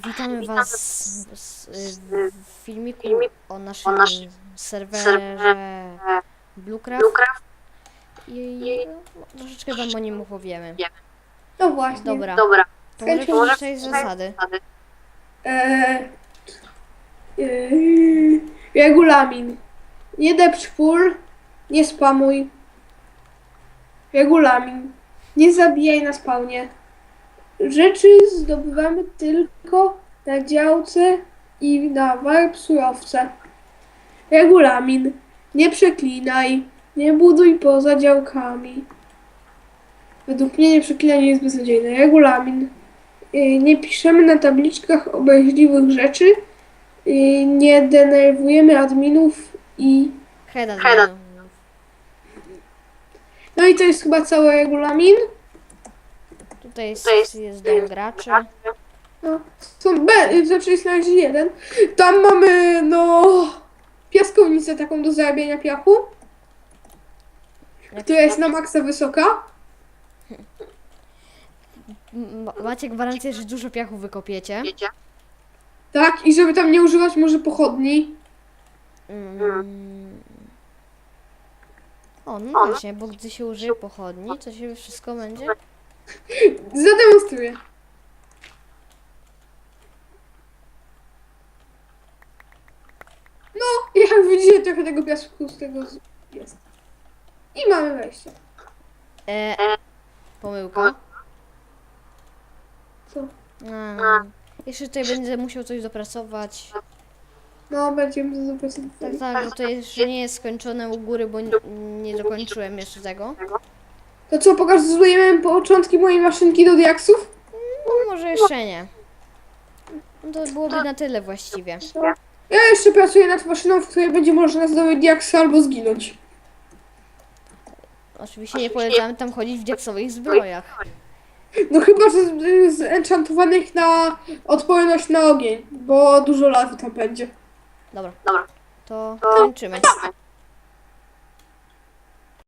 Witamy Was z, y, w filmiku o naszym serwerze Bluecraft i troszeczkę Wam o nim opowiemy. No właśnie. Dobra, Dobra. to może przeczytaj zasady. E, e, regulamin. Nie depcz pól, nie spamuj. Regulamin. Nie zabijaj na spawnie. Rzeczy zdobywamy tylko na działce i na warp surowce. Regulamin. Nie przeklinaj. Nie buduj poza działkami. Według mnie nieprzeklinanie jest beznadziejne. Regulamin. Y, nie piszemy na tabliczkach obraźliwych rzeczy, y, nie denerwujemy adminów i... Heda, Heda. No i to jest chyba cały regulamin. Tutaj jest, To jest- jest dom graczy. No, są B, znaczy jest na razie jeden. Tam mamy, no, piaskownicę taką do zarabiania piachu, Jak- która jest na maksa wysoka. Macie gwarancję, że dużo piachu wykopiecie. Tak, i żeby tam nie używać może pochodni. Mm. O, no właśnie, bo gdy się użyje pochodni, to się wszystko będzie... Zademonstruję. No, jak widzicie, trochę tego piasku z tego z- jest. I mamy wejście. E, pomyłka. Co? A, jeszcze tutaj będę musiał coś dopracować. No, będziemy to zobaczyć. Tak, tak, bo to jeszcze nie jest skończone u góry, bo nie, nie dokończyłem jeszcze tego. To co, pokazujemy początki mojej maszynki do diaksów? No, może jeszcze nie. No to byłoby na tyle właściwie. Ja jeszcze pracuję nad maszyną, w której będzie można zdobyć diaksy albo zginąć. Oczywiście nie polecamy tam chodzić w diaksowych zbrojach. No chyba, że z, z enchantowanych na odporność na ogień, bo dużo lawy tam będzie. Dobra, Dobra. to kończymy. Dobra.